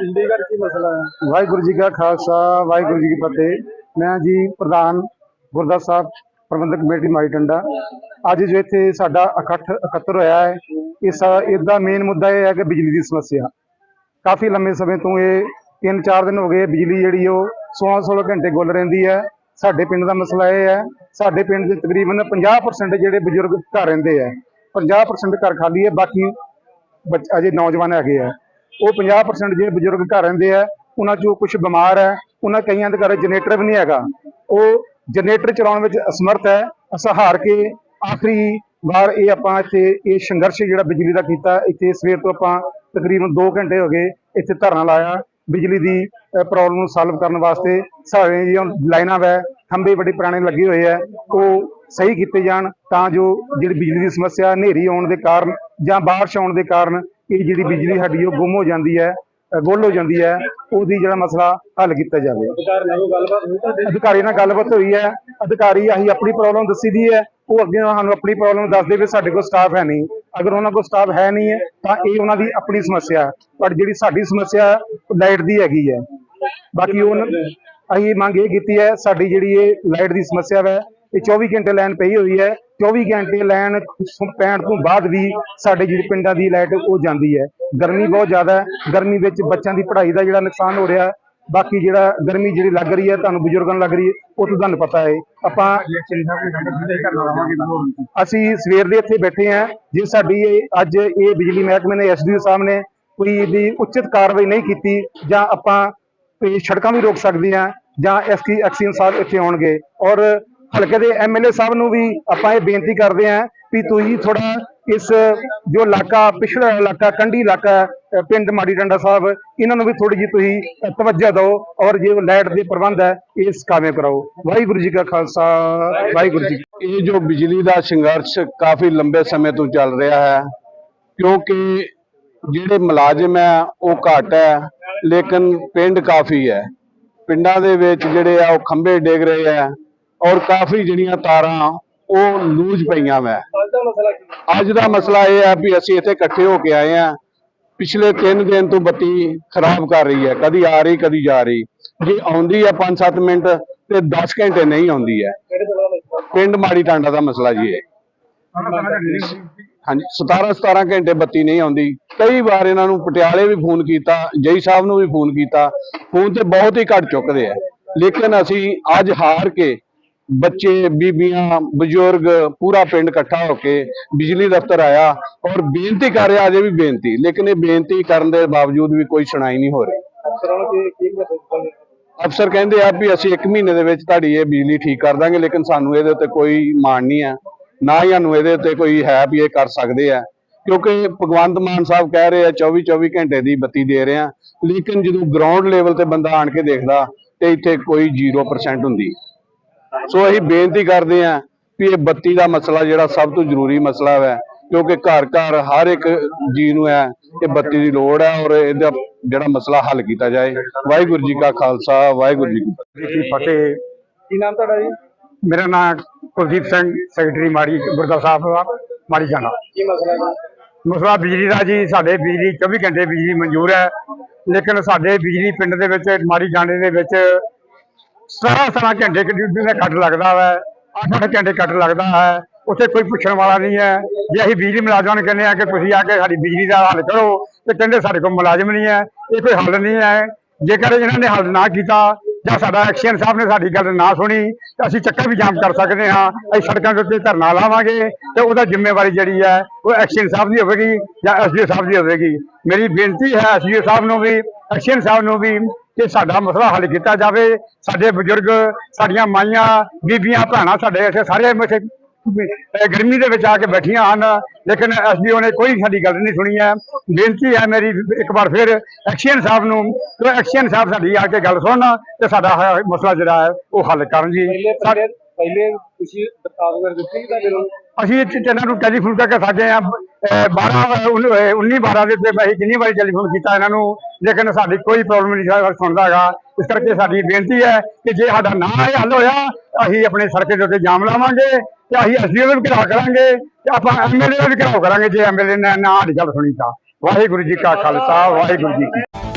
ਚੰਡੀਗੜ੍ਹ ਕੀ ਮਸਲਾ ਹੈ ਵਾਹਿਗੁਰੂ ਜੀ ਕਾ ਖਾਲਸਾ, ਵਾਹਿਗੁਰੂ ਜੀ ਕੀ ਫਤਿਹ। ਮੈਂ ਜੀ ਪ੍ਰਧਾਨ ਗੁਰਦੁਆਰਾ ਸਾਹਿਬ, ਪ੍ਰਬੰਧਕ ਕਮੇਟੀ ਮਾਈ ਟੰਡਾ। ਅੱਜ ਜੋ ਇੱਥੇ ਸਾਡਾ ਇਕੱਠ ਇਕੱਤਰ ਹੋਇਆ ਹੈ, ਇਸ ਇਹਦਾ ਮੇਨ ਮੁੱਦਾ ਇਹ ਹੈ ਕਿ ਬਿਜਲੀ ਦੀ ਸਮੱਸਿਆ। ਕਾਫੀ ਲੰਮੇ ਸਮੇਂ ਤੋਂ ਇਹ 3-4 ਦਿਨ ਹੋ ਗਏ ਬਿਜਲੀ ਜਿਹੜੀ ਉਹ 16-16 ਘੰਟੇ ਗੁੱਲ ਰਹਿੰਦੀ ਹੈ। ਸਾਡੇ ਪਿੰਡ ਦਾ ਮਸਲਾ ਇਹ ਹੈ, ਸਾਡੇ ਪਿੰਡ ਦੇ ਤਕਰੀਬਨ 50% ਜਿਹੜੇ ਬਜ਼ੁਰਗ ਘਰ ਰਹਿੰਦੇ ਆ 50% ਘਰ ਖਾਲੀ ਹੈ, ਬਾਕੀ ਬੱਚ- ਅਜੇ ਨੌਜਵਾਨ ਹੈਗੇ ਆ ਉਹ 50% ਜਿਹੜੇ ਬਜ਼ੁਰਗ ਘਰ ਰਹਿੰਦੇ ਆ, ਉਹਨਾਂ ਚੋਂ ਕੁਝ ਬਿਮਾਰ ਹੈ, ਉਹਨਾਂ ਕਈਆਂ ਦੇ ਘਰ ਜਨਰੇਟਰ ਵੀ ਨਹੀਂ ਹੈਗਾ। ਉਹ ਜਨਰੇਟਰ ਚਲਾਉਣ ਵਿੱਚ ਅਸਮਰਥ ਹੈ। ਅਸਾਂ ਹਾਰ ਕੇ ਆਖਰੀ ਵਾਰ ਇਹ ਆਪਾਂ ਇੱਥੇ ਇਹ ਸੰਘਰਸ਼ ਜਿਹੜਾ ਬਿਜਲੀ ਦਾ ਕੀਤਾ, ਇੱਥੇ ਸਵੇਰ ਤੋਂ ਆਪਾਂ ਤਕਰੀਬਨ 2 ਘੰਟੇ ਹੋ ਗਏ ਇੱਥੇ ਧਰਨਾ ਲਾਇਆ। ਬਿਜਲੀ ਦੀ ਪ੍ਰੋਬਲਮ ਨੂੰ ਸੋਲਵ ਕਰਨ ਵਾਸਤੇ ਸਾਰੇ ਜਿਹੜੀਆਂ ਲਾਈਨਾਂ ਵੈ, ਖੰਭੇ ਬੜੇ ਪੁਰਾਣੇ ਲੱਗੇ ਹੋਏ ਆ, ਉਹ ਸਹੀ ਕੀਤੇ ਜਾਣ ਤਾਂ ਜੋ ਜਿਹੜੀ ਬਿਜਲੀ ਦੀ ਸਮੱਸਿਆ ਹਨੇਰੀ ਆਉਣ ਦੇ ਕਾਰਨ ਜਾਂ ਬਾਰਿਸ਼ ਆਉਣ ਦੇ ਕਾਰਨ ਇਹ ਜਿਹੜੀ ਬਿਜਲੀ ਸਾਡੀ ਉਹ ਗੁੰਮ ਹੋ ਜਾਂਦੀ ਹੈ ਗੁੱਲ ਹੋ ਜਾਂਦੀ ਹੈ ਉਹਦੀ ਜਿਹੜਾ ਮਸਲਾ ਹੱਲ ਕੀਤਾ ਜਾਵੇ। ਅਧਿਕਾਰੀ ਨਾਲ ਗੱਲਬਾਤ ਹੋਈ ਹੈ। ਅਧਿਕਾਰੀ ਅਸੀਂ ਆਪਣੀ ਪ੍ਰੋਬਲਮ ਦੱਸੀ ਦੀ ਹੈ। ਉਹ ਅੱਗੇ ਸਾਨੂੰ ਆਪਣੀ ਪ੍ਰੋਬਲਮ ਦੱਸਦੇ ਵੀ ਸਾਡੇ ਕੋਲ ਸਟਾਫ ਹੈ ਨਹੀਂ। ਅਗਰ ਉਹਨਾਂ ਕੋਲ ਸਟਾਫ ਹੈ ਨਹੀਂ ਹੈ ਤਾਂ ਇਹ ਉਹਨਾਂ ਦੀ ਆਪਣੀ ਸਮੱਸਿਆ ਹੈ। ਪਰ ਜਿਹੜੀ ਸਾਡੀ ਸਮੱਸਿਆ ਲਾਈਟ ਦੀ ਹੈਗੀ ਹੈ। ਬਾਕੀ ਉਹ ਅਸੀਂ ਮੰਗ ਇਹ ਕੀਤੀ ਹੈ ਸਾਡੀ ਜਿਹੜੀ ਇਹ ਲਾਈਟ ਦੀ ਸਮੱਸਿਆ ਹੈ ਇਹ 24 ਘੰਟੇ ਲਾਈਨ ਪਈ ਹੋਈ ਹੈ। 24 ਘੰਟੇ ਲਾਈਨ ਪੈਣ ਤੋਂ ਬਾਅਦ ਵੀ ਸਾਡੇ ਜਿਹੜੇ ਪਿੰਡਾਂ ਦੀ ਲਾਈਟ ਉਹ ਜਾਂਦੀ ਹੈ। ਗਰਮੀ ਬਹੁਤ ਜ਼ਿਆਦਾ ਹੈ। ਗਰਮੀ ਵਿੱਚ ਬੱਚਿਆਂ ਦੀ ਪੜ੍ਹਾਈ ਦਾ ਜਿਹੜਾ ਨੁਕਸਾਨ ਹੋ ਰਿਹਾ ਬਾਕੀ ਜਿਹੜਾ ਗਰਮੀ ਜਿਹੜੀ ਲੱਗ ਰਹੀ ਹੈ, ਤੁਹਾਨੂੰ ਬਜ਼ੁਰਗਾਂ ਨੂੰ ਲੱਗ ਰਹੀ ਹੈ, ਉਹ ਤਾਂ ਤੁਹਾਨੂੰ ਪਤਾ ਹੈ। ਆਪਾਂ ਅਸੀਂ ਸਵੇਰ ਦੇ ਇੱਥੇ ਬੈਠੇ ਹਾਂ ਜੇ ਸਾਡੀ ਇਹ ਅੱਜ ਇਹ ਬਿਜਲੀ ਮਹਿਕਮੇ ਨੇ ਐਸਡੀਓ ਸਾਹਿਬ ਨੇ ਕੋਈ ਇਹਦੀ ਉਚਿਤ ਕਾਰਵਾਈ ਨਹੀਂ ਕੀਤੀ, ਜਾਂ ਆਪਾਂ ਸੜਕਾਂ ਵੀ ਰੋਕ ਸਕਦੇ ਹਾਂ, ਜਾਂ ਐਸਕੀ ਐਕਸੀਅਨ ਸਾਹਿਬ ਇੱਥੇ ਆਉਣਗੇ। ਔਰ ਹਲਕੇ ਦੇ ਐਮਐਲਏ ਸਾਹਿਬ ਨੂੰ ਵੀ ਆਪਾਂ ਇਹ ਬੇਨਤੀ ਕਰਦੇ ਹਾਂ ਵੀ ਤੁਸੀਂ ਥੋੜਾ ਇਸ ਜੋ ਇਲਾਕਾ ਪਿਛੜਾ ਇਲਾਕਾ ਕੰਢੀ ਇਲਾਕਾ ਹੈ, ਪਿੰਡ ਮਾੜੀ ਡੰਡਾ ਸਾਹਿਬ ਇਹਨਾਂ ਨੂੰ ਵੀ ਥੋੜੀ ਜਿਹੀ ਤੁਸੀਂ ਤਵੱਜਾ ਦਿਓ ਔਰ ਜੇ ਲਾਈਟ ਦੇ ਪ੍ਰਬੰਧ ਹੈ ਇਸ ਕਾਮਯਾਬ ਕਰਾਓ। ਵਾਹਿਗੁਰੂ ਜੀ ਕਾ ਖਾਲਸਾ ਵਾਹਿਗੁਰੂ ਜੀ ਇਹ ਜੋ ਬਿਜਲੀ ਦਾ ਸੰਘਰਸ਼ ਕਾਫੀ ਲੰਬੇ ਸਮੇਂ ਤੋਂ ਚੱਲ ਰਿਹਾ ਹੈ ਕਿਉਂਕਿ ਜਿਹੜੇ ਮੁਲਾਜ਼ਮ ਹੈ ਉਹ ਘੱਟ ਹੈ ਲੇਕਿਨ ਪਿੰਡ ਕਾਫੀ ਹੈ। ਪਿੰਡਾਂ ਦੇ ਵਿੱਚ ਜਿਹੜੇ ਆ ਉਹ ਖੰਭੇ ਡਿੱਗ ਰਹੇ ਆ ਔਰ ਕਾਫੀ ਜਿਹੜੀਆਂ ਤਾਰਾਂ ਉਹ ਲੂਜ ਪਈਆਂ ਵੈ ਅੱਜ ਦਾ ਮਸਲਾ ਇਹ ਹੈ ਵੀ ਅਸੀਂ ਇੱਥੇ ਇਕੱਠੇ ਹੋ ਕੇ ਆਏ ਆ ਪਿਛਲੇ 3 ਦਿਨ ਤੋਂ ਬੱਤੀ ਖਰਾਬ ਕਰ ਰਹੀ ਹੈ। ਕਦੀ ਆ ਰਹੀ, ਕਦੀ ਜਾ ਰਹੀ। ਜੇ ਆਉਂਦੀ ਹੈ 5-7 ਮਿੰਟ ਤੇ 10 ਘੰਟੇ ਨਹੀਂ ਆਉਂਦੀ ਹੈ। ਪਿੰਡ ਮਾੜੀ ਟਾਂਡਾ ਦਾ ਮਸਲਾ ਜੀ ਹੈ ਹਾਂਜੀ 17 17 ਘੰਟੇ ਬੱਤੀ ਨਹੀਂ ਆਉਂਦੀ। ਕਈ ਵਾਰ ਇਹਨਾਂ ਨੂੰ ਪਟਿਆਲੇ ਵੀ ਫੋਨ ਕੀਤਾ, ਜਈ ਸਾਹਿਬ ਨੂੰ ਵੀ ਫੋਨ ਕੀਤਾ। ਫੋਨ ਤੇ ਬਹੁਤ ਹੀ ਘੱਟ ਚੁੱਕਦੇ ਆ। ਲੇਕਿਨ ਅਸੀਂ ਅੱਜ ਹਾਰ ਕੇ ਬੱਚੇ ਬੀਬੀਆਂ ਬਜ਼ੁਰਗ ਪੂਰਾ ਪਿੰਡ ਇਕੱਠਾ ਹੋ ਕੇ ਬਿਜਲੀ ਦਫ਼ਤਰ ਆਇਆ ਔਰ ਬੇਨਤੀ ਕਰ ਰਿਹਾ ਅਜੇ ਵੀ ਬੇਨਤੀ ਲੇਕਿਨ ਇਹ ਬੇਨਤੀ ਕਰਨ ਦੇ ਬਾਵਜੂਦ ਵੀ ਕੋਈ ਸੁਣਾਈ ਨਹੀਂ ਹੋ ਰਹੀ। ਅਫਸਰਾਂ ਕਹਿੰਦੇ ਆ ਵੀ ਅਸੀਂ 1 ਮਹੀਨੇ ਦੇ ਵਿੱਚ ਤੁਹਾਡੀ ਇਹ ਬਿਜਲੀ ਠੀਕ ਕਰ ਦਾਂਗੇ ਲੇਕਿਨ ਸਾਨੂੰ ਇਹਦੇ ਉੱਤੇ ਕੋਈ ਮਾਣ ਨਹੀਂ ਆ ਨਾ ਹੀ ਸਾਨੂੰ ਇਹਦੇ ਉੱਤੇ ਕੋਈ ਹੈ ਵੀ ਇਹ ਕਰ ਸਕਦੇ ਆ। ਕਿਉਂਕਿ ਭਗਵੰਤ ਮਾਨ ਸਾਹਿਬ ਕਹਿ ਰਹੇ ਆ 24 24 ਘੰਟੇ ਦੀ ਬੱਤੀ ਦੇ ਰਹੇ ਆ ਲੇਕਿਨ ਜਦੋਂ ਗਰਾਊਂਡ ਲੈਵਲ ਤੇ ਬੰਦਾ ਆਣ ਕੇ ਦੇਖਦਾ ਤੇ ਇੱਥੇ ਕੋਈ 0% ਹੁੰਦੀ। ਸੋ ਅਸੀਂ ਬੇਨਤੀ ਕਰਦੇ ਆ ਵੀ ਇਹ ਬੱਤੀ ਦਾ ਮਸਲਾ ਜਿਹੜਾ ਸਭ ਤੋਂ ਜ਼ਰੂਰੀ ਮਸਲਾ ਹੈ ਕਿਉਂਕਿ ਘਰ ਘਰ ਹਰ ਇੱਕ ਜੀ ਨੂੰ ਹੈ ਇਹ ਬੱਤੀ ਦੀ ਲੋੜ ਹੈ ਔਰ ਇਹਦਾ ਜਿਹੜਾ ਮਸਲਾ ਹੱਲ ਕੀਤਾ ਜਾਏ। ਵਾਹਿਗੁਰੂ ਜੀ ਕਾ ਖਾਲਸਾ ਵਾਹਿਗੁਰੂ ਜੀ ਕੀ ਫਤਿਹ। ਕੀ ਕੀ ਨਾਮ ਤੁਹਾਡਾ ਜੀ? ਮੇਰਾ ਨਾਮ ਕੁਲਦੀਪ ਸਿੰਘ ਸੈਕਟਰੀ ਮਾੜੀ ਗੁਰਦੁਆਰਾ ਸਾਹਿਬ ਮਾੜੀ ਜਾਣਾ। ਕੀ ਮਸਲਾ ਜੀ? ਮਸਲਾ ਬਿਜਲੀ ਦਾ ਜੀ ਸਾਡੇ ਬਿਜਲੀ 24 ਘੰਟੇ ਬਿਜਲੀ ਮਨਜ਼ੂਰ ਹੈ ਲੇਕਿਨ ਸਾਡੇ ਬਿਜਲੀ ਪਿੰਡ ਦੇ ਵਿੱਚ ਮਾੜੀ ਜਾਣੇ ਦੇ ਵਿੱਚ 17 ਘੰਟੇ ਡਿਊਟੀ ਦਾ ਕੱਟ ਲੱਗਦਾ ਹੈ 8-8 ਘੰਟੇ ਕੱਟ ਲੱਗਦਾ ਹੈ, ਉੱਥੇ ਕੋਈ ਪੁੱਛਣ ਵਾਲਾ ਨਹੀਂ ਹੈ। ਜੇ ਅਸੀਂ ਬਿਜਲੀ ਮੁਲਾਜ਼ਮਾਂ ਨੂੰ ਕਹਿੰਦੇ ਆ ਕਿ ਤੁਸੀਂ ਆ ਕੇ ਸਾਡੀ ਬਿਜਲੀ ਦਾ ਹੱਲ ਕਰੋ, ਤੇ ਕਹਿੰਦੇ ਸਾਡੇ ਕੋਲ ਮੁਲਾਜ਼ਮ ਨਹੀਂ ਹੈ, ਇਹ ਕੋਈ ਹੱਲ ਨਹੀਂ ਹੈ। ਜੇਕਰ ਇਹਨਾਂ ਨੇ ਹੱਲ ਨਾ ਕੀਤਾ, ਜਾਂ ਸਾਡਾ ਐਕਸ਼ਨ ਸਾਹਿਬ ਨੇ ਸਾਡੀ ਗੱਲ ਨਾ ਸੁਣੀ, ਤਾਂ ਅਸੀਂ ਚੱਕਰ ਵੀ ਜਾਮ ਕਰ ਸਕਦੇ ਹਾਂ। ਅਸੀਂ ਸੜਕਾਂ ਦੇ ਉੱਤੇ ਧਰਨਾ ਲਾਵਾਂਗੇ, ਤੇ ਉਹਦਾ ਜ਼ਿੰਮੇਵਾਰੀ ਜਿਹੜੀ ਹੈ, ਉਹ ਐਕਸ਼ਨ ਸਾਹਿਬ ਦੀ ਹੋਵੇਗੀ ਜਾਂ ਐਸਡੀਓ ਸਾਹਿਬ ਦੀ ਹੋਵੇਗੀ। ਮੇਰੀ ਬੇਨਤੀ ਹੈ ਐਸਡੀਓ ਸਾਹਿਬ ਨੂੰ ਵੀ, ਐਕਸ਼ਨ ਸਾਹਿਬ ਨੂੰ ਵੀ ਕਿ ਸਾਡਾ ਮਸਲਾ ਹੱਲ ਕੀਤਾ ਜਾਵੇ। ਸਾਡੇ ਬਜ਼ੁਰਗ ਸਾਡੀਆਂ ਮਾਈਆਂ ਬੀਬੀਆਂ ਭੈਣਾਂ ਸਾਡੇ ਇੱਥੇ ਸਾਰੇ ਇੱਥੇ ਗਰਮੀ ਦੇ ਵਿੱਚ ਆ ਕੇ ਬੈਠੀਆਂ ਹਨ। ਲੇਕਿਨ ਐਸਡੀਓ ਨੇ ਕੋਈ ਸਾਡੀ ਗੱਲ ਨਹੀਂ ਸੁਣੀ ਹੈ। ਬੇਨਤੀ ਹੈ ਮੇਰੀ ਇੱਕ ਵਾਰ ਫਿਰ ਐਕਸ਼ਨ ਸਾਹਿਬ ਨੂੰ ਕਿ ਐਕਸ਼ਨ ਸਾਹਿਬ ਸਾਡੀ ਆ ਕੇ ਗੱਲ ਸੁਣਨ ਤੇ ਸਾਡਾ ਮਸਲਾ ਜਿਹੜਾ ਹੈ ਉਹ ਹੱਲ ਕਰਨ ਜੀ। ਪਹਿਲੇ ਤੁਸੀਂ ਦਰਖਾਸਤ ਦਿੱਤੀ ਤਾਂ ਫਿਰ ਅਸੀਂ ਇਹਨਾਂ ਨੂੰ ਟੈਲੀਫੋਨ ਕਰਕੇ ਸਾਡੇ ਆ 12 19 12 ਦੇ ਉੱਤੇ ਅਸੀਂ ਕਿੰਨੀ ਵਾਰੀ ਟੈਲੀਫੋਨ ਕੀਤਾ ਇਹਨਾਂ ਨੂੰ, ਲੇਕਿਨ ਸਾਡੀ ਕੋਈ ਪ੍ਰੋਬਲਮ ਨਹੀਂ ਸੁਣਦਾ ਹੈਗਾ। ਇਸ ਕਰਕੇ ਸਾਡੀ ਬੇਨਤੀ ਹੈ ਕਿ ਜੇ ਸਾਡਾ ਨਾ ਇਹ ਹੱਲ ਹੋਇਆ, ਅਸੀਂ ਆਪਣੇ ਸੜਕ ਦੇ ਉੱਤੇ ਜਾਮ ਲਾਵਾਂਗੇ ਤੇ ਅਸੀਂ ਐਸਡੀਓ ਨੂੰ ਵੀ ਘਿਰਾਓ ਕਰਾਂਗੇ ਤੇ ਆਪਾਂ ਐਮਐਲਏ ਨੂੰ ਵੀ ਘਿਰਾਓ ਕਰਾਂਗੇ, ਜੇ ਐਮਐਲਏ ਨੇ ਨਾ ਸਾਡੀ ਗੱਲ ਸੁਣੀ ਤਾਂ। ਵਾਹਿਗੁਰੂ ਜੀ ਕਾ ਖਾਲਸਾ, ਵਾਹਿਗੁਰੂ ਜੀ ਕੀ